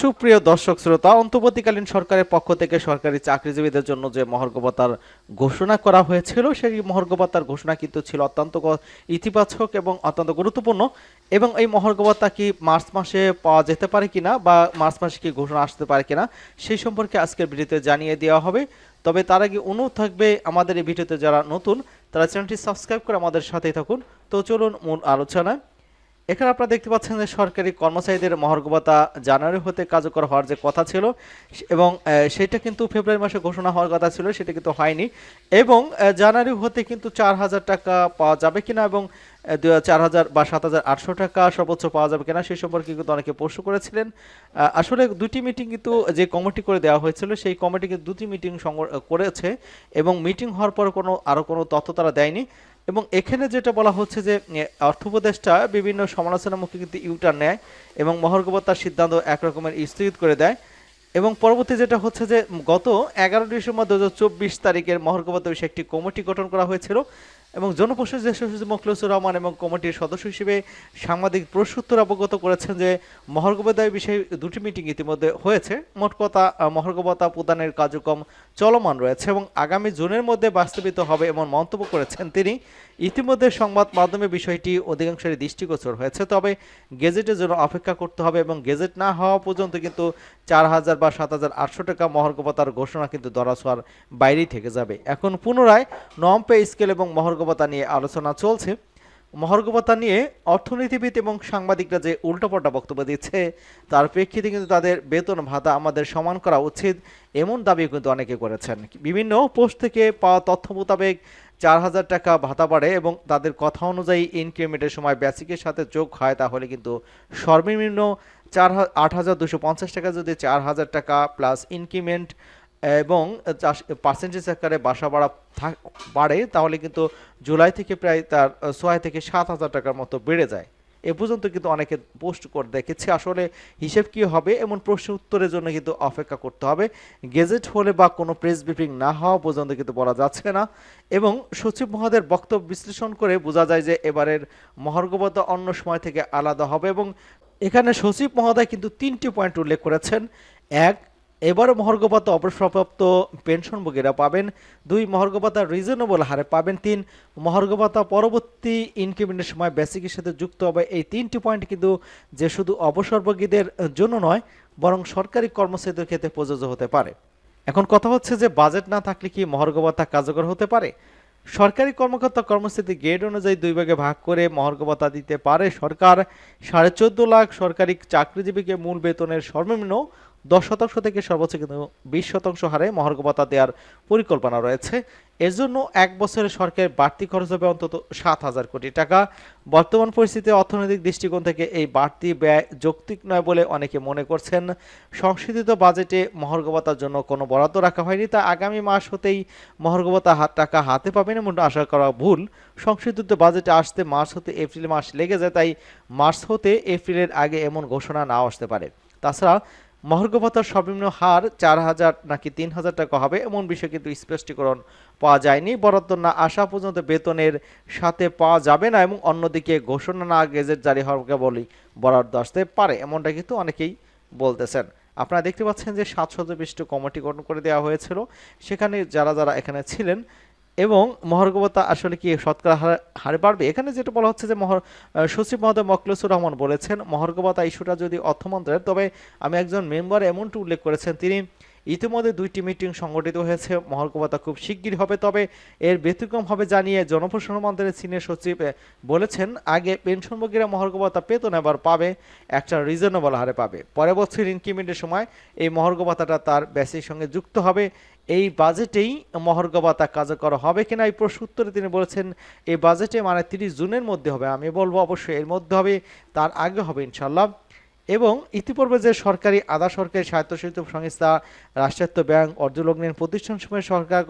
সুপ্রিয় দর্শক শ্রোতা, অন্তর্বর্তীকালীন সরকারের পক্ষ থেকে সরকারি চাকরিজীবীদের জন্য যে মহর্গবতার ঘোষণা করা হয়েছিল, সেই মহর্গবতার ঘোষণা কিন্তু ছিল অত্যন্ত ইতিবাচক এবং অত্যন্ত গুরুত্বপূর্ণ। এবং এই মহর্গবতা কি মার্চ মাসে পাওয়া যেতে পারে কিনা বা মার্চ মাসে কি ঘোষণা আসতে পারে কিনা, সেই সম্পর্কে আজকের ভিডিওতে জানিয়ে দেওয়া হবে। তবে তার আগে অনুরোধ থাকবে আমাদের এই ভিডিওতে যারা নতুন, তারা চ্যানেলটি সাবস্ক্রাইব করে আমাদের সাথেই থাকুন। তো চলুন মূল আলোচনায়। এখানে আপনারা দেখতে পাচ্ছেন যে সরকারি কর্মচারীদের মহার্ঘবতা জানুয়ারি হতে কার্যকর হওয়ার যে কথা ছিল, এবং সেটা কিন্তু ফেব্রুয়ারি মাসে ঘোষণা হওয়ার কথা ছিল, সেটা কিন্তু হয়নি। এবং জানুয়ারি হতে কিন্তু চার হাজার টাকা পাওয়া যাবে কিনা এবং চার হাজার বা সাত হাজার আটশো টাকা সর্বোচ্চ পাওয়া যাবে কিনা সেই সম্পর্কে কিন্তু অনেকে প্রশ্ন করেছিলেন। আসলে দুটি মিটিং কিন্তু যে কমিটি করে দেওয়া হয়েছিল, সেই কমিটি কিন্তু দুটি মিটিং করেছে, এবং মিটিং হওয়ার পর কোনো আরও কোনো তথ্য তারা দেয়নি। এবং এখানে যেটা বলা হচ্ছে যে অর্থোপদেশটা বিভিন্ন সমালোচনার মুখে কিন্তু ইউটার নেয় এবং মহর্গবতার সিদ্ধান্ত একরকমের স্থগিত করে দেয়। এবং পরবর্তী যেটা হচ্ছে যে, গত এগারো ডিসেম্বর দু হাজার চব্বিশ তারিখের মহর্গবত বিষয়ে একটি কমিটি গঠন করা হয়েছিল। এবং জনপ্রশাসন জ্যেষ্ঠ সচিব মোখলেসুর রহমান এবং কমিটির সদস্য হিসেবে সাংবাদিক প্রশ্নোত্তর অবগত করেছেন যে মহর্গবতায় বিষয়ে দুটি মিটিং ইতিমধ্যে হয়েছে। মোট কথা মহর্গবতা প্রদানের কার্যক্রম চলমান রয়েছে এবং আগামী জুনের মধ্যে বাস্তবিত হবে এমন মন্তব্য করেছেন তিনি। ইতিমধ্যে সংবাদ মাধ্যমে বিষয়টি অধিকাংশের দৃষ্টিগোচর হয়েছে, তবে গেজেটের জন্য অপেক্ষা করতে হবে এবং গেজেট না হওয়া পর্যন্ত কিন্তু চার হাজার বা সাত হাজার আটশো টাকা মহর্গবতার ঘোষণা কিন্তু ধরাছোঁয়ার বাইরেই থেকে যাবে। এখন পুনরায় নম পে স্কেল এবং মহর্গবতা নিয়ে আলোচনা চলছে। মহর্গবতা নিয়ে অর্থনীতিবিদ এবং সাংবাদিকরা যে উল্টোপাল্টা বক্তব্য দিচ্ছে, তার প্রেক্ষিতে কিন্তু তাদের বেতন ভাতা আমাদের সমান করা উচিত, এমন দাবি কিন্তু অনেকে করেছেন। বিভিন্ন পোস্ট থেকে পাওয়া তথ্য মোতাবেক চার হাজার টাকা ভাতা বাড়ে এবং তাদের কথা অনুযায়ী ইনক্রিমেন্টের সময় বেসিকের সাথে যোগ হয়, তাহলে কিন্তু সর্বনিম্ন চার আট হাজার দুশো পঞ্চাশ টাকা যদি চার হাজার টাকা প্লাস ইনক্রিমেন্ট এবং পার্সেন্টেজ আকারে বাসা ভাড়া বাড়ে, তাহলে কিন্তু জুলাই থেকে প্রায় তার ছয় থেকে সাত হাজার টাকার মতো বেড়ে যায়। এ পর্যন্ত কিন্তু অনেকে পোস্ট করে দেখেছে, আসলে হিসেব কি হবে? এমন প্রশ্ন উত্তরের জন্য কিন্তু অপেক্ষা করতে হবে। গেজেট হলে বা কোনো প্রেস ব্রিফিং না হওয়া পর্যন্ত কিন্তু বলা যাচ্ছে না। এবং সচিব মহোদয়ের বক্তব্য বিশ্লেষণ করে বোঝা যায় যে এবারের মহর্গবতা অন্য সময় থেকে আলাদা হবে এবং এখানে সচিব মহোদয় কিন্তু তিনটি পয়েন্ট উল্লেখ করেছেন। এক এবারও মহর্গভাতা অবসরপ্রাপ্ত পেনশনভোগীরা পাবেন দুই মহর্গভাতা রিজনেবল হারে পাবেন তিন মহর্গভাতা পরবর্তী ইনক্রিমেন্টের সময় বেসিকের সাথে যুক্ত হবে। এই তিনটি পয়েন্ট কিন্তু যে শুধু অবসরভোগীদের জন্য নয়, বরং সরকারি কর্মচারীদের ক্ষেত্রে প্রযোজ্য হতে পারে। এখন কথা হচ্ছে যে বাজেট না থাকলে কি মহর্গভাতা কার্যকর হতে পারে? সরকারি কর্মকর্তা কর্মচারী গ্রেড অনুযায়ী দুই ভাগে ভাগ করে মহর্গভাতা দিতে পারে সরকার। সাড়ে চোদ্দ লাখ সরকারি চাকরিজীবীকে মূল বেতনের সর্বনিম্ন দশ শতাংশ থেকে সর্বোচ্চ কিন্তু বিশ শতাংশ হারে মহর্গভাতা দেওয়ার পরিকল্পনা রয়েছে। এর জন্য এক বছরে সরকারের বাড়তি খরচ হবে অন্তত সাত হাজার কোটি টাকা। বর্তমান পরিস্থিতিতে অর্থনৈতিক দৃষ্টিকোণ থেকে এই বাড়তি ব্যয় যৌক্তিক নয় বলে অনেকে মনে করছেন। সংশোধিত বাজেটে মহর্গভাতার জন্য কোনো বরাদ্দ রাখা হয়নি, তা আগামী মাস হতেই মহর্গভাতা হাত টাকা হাতে পাবেন এমন আশা করা ভুল। সংশোধিত বাজেটে আসতে মার্চ হতে এপ্রিল মাস লেগে যায়, তাই মার্চ হতে এপ্রিলের আগে এমন ঘোষণা নাও আসতে পারে। তাছাড়া মহর্গভাতার সর্বনিম্ন হার চার হাজার নাকি তিন হাজার টাকা হবে, এমন বিষয়ে কিন্তু স্পষ্টীকরণ পাওয়া যায়নি। বরাদ্দ না আসা পর্যন্ত বেতনের সাথে পাওয়া যাবে না এবং অন্যদিকে ঘোষণা না, গেজেট জারি হওয়ার বলেই বরাদ্দ আসতে পারে, এমনটা কিন্তু অনেকেই বলতেছেন। আপনারা দেখতে পাচ্ছেন যে সাত সদস্য কমিটি গঠন করে দেওয়া হয়েছিল। সেখানে যারা যারা এখানে ছিলেন এবং মহার্গবতা আসলে কি শতকরা হারে- বাড়বে? এখানে যেটা বলা হচ্ছে যে মহর সচিব মহোদয় মকলসুর রহমান বলেছেন, মহার্গবতা ইস্যুটা যদি অর্থমন্ত্রের, তবে আমি একজন মেম্বার এমনটি উল্লেখ করেছেন, তিনি ইতিমধ্যে দুইটি মিটিং সংগঠিত হয়েছে। মহর্গবতা খুব শিগগির হবে, তবে এর ব্যতিক্রম হবে জানিয়ে জনপ্রশাসন মন্ত্রণের সিনিয়র সচিব বলেছেন, আগে পেনশনভোগীরা মহর্গবতা পেত না এবার পাবে, একটা রিজনেবল হারে পাবে। পরের বছর ইনক্রিমেন্টের সময় এই মহর্গভাতাটা তার ব্যাসের সঙ্গে যুক্ত হবে। এই বাজেটেই মহর্গভাতা কার্যকর হবে কিনা এই প্রশ্ন উত্তরে তিনি বলেছেন, এই বাজেটে মানে তিরিশ জুনের মধ্যে হবে। আমি বলব অবশ্যই এর মধ্যে হবে, তার আগে হবে ইনশাল্লাহ এবং ইতিপূর্বে যে সরকারি, আধা সরকারি স্বায়ত্তশাসিত সংস্থা, রাষ্ট্রায়ত্ত ব্যাংক, অর্ধলগ্নের প্রতিষ্ঠানসমূহে সরকার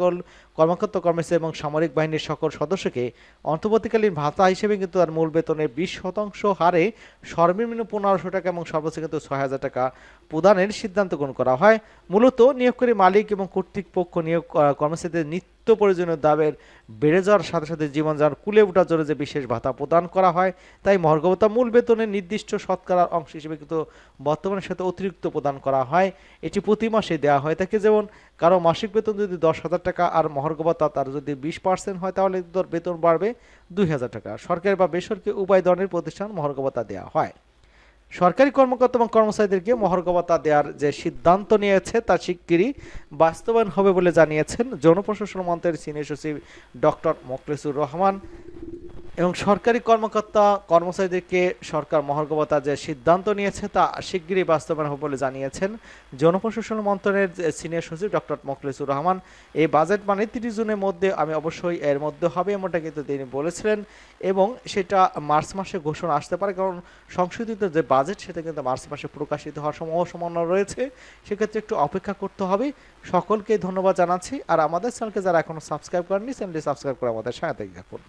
কর্মকর্তা কর্মচারী এবং সামরিক বাহিনীর সকল সদস্যকে অন্তর্বর্তীকালীন ভাতা হিসেবে কিন্তু তার মূল বেতনের বিশ শতাংশ হারে সর্বনিম্ন পনেরোশো টাকা এবং সর্বোচ্চ কিন্তু ছয় হাজার টাকা প্রদানের সিদ্ধান্ত গ্রহণ করা হয়। মূলত নিয়োগকারী মালিক এবং কর্তৃপক্ষ নিয়োগ কর্মচারীদের নিত্য নিত্য প্রয়োজনীয় দাবের বেড়ে যাওয়ার সাথে সাথে জীবনযান কুলে ওঠার জন্য যে বিশেষ ভাতা প্রদান করা হয়, তাই মহার্ঘবতা মূল বেতনের নির্দিষ্ট শতকরার অংশ হিসেবে কিন্তু বর্তমানের সাথে অতিরিক্ত প্রদান করা হয়। এটি প্রতি মাসে দেওয়া হয়। থাকে যেমন কারও মাসিক বেতন যদি দশ হাজার টাকা আর মহার্ঘবতা তার যদি বিশ পার্সেন্ট হয়, তাহলে বেতন বাড়বে দুই হাজার টাকা। সরকারি বা বেসরকারি উপায় ধরনের প্রতিষ্ঠান মহার্ঘবতা দেওয়া হয়। সরকারি কর্মকর্তা এবং কর্মচারীদেরকে মহর্গবতা দেওয়ার যে সিদ্ধান্ত নিয়েছে তা শিগগিরই বাস্তবায়ন হবে বলে জানিয়েছেন জনপ্রশাসন মন্ত্রের সিনিয়র সচিব ডক্টর মোখলেসুর রহমান। এবং সরকারি কর্মকর্তা কর্মচারীদেরকে সরকার মহার্ঘবতা যে সিদ্ধান্ত নিয়েছে তা শিগগিরই বাস্তবায়ন হবে বলে জানিয়েছেন জনপ্রশাসন মন্ত্রণের সিনিয়র সচিব ডক্টর মোখলেসুর রহমান। এই বাজেট মানে তিরিশ জুনের মধ্যে আমি অবশ্যই এর মধ্যে হবে এমনটা কিন্তু তিনি বলেছিলেন এবং সেটা মার্চ মাসে ঘোষণা আসতে পারে কারণ সংশোধিত যে বাজেট সেটা কিন্তু মার্চ মাসে প্রকাশিত হওয়ার সম্ভাবনা রয়েছে। সেক্ষেত্রে একটু অপেক্ষা করতে হবে। সকলকে ধন্যবাদ জানাচ্ছি। আর আমাদের চ্যানেলকে যারা এখনও সাবস্ক্রাইব করেননি, চ্যানেলটি সাবস্ক্রাইব করে আমাদের সাথে থাকুন।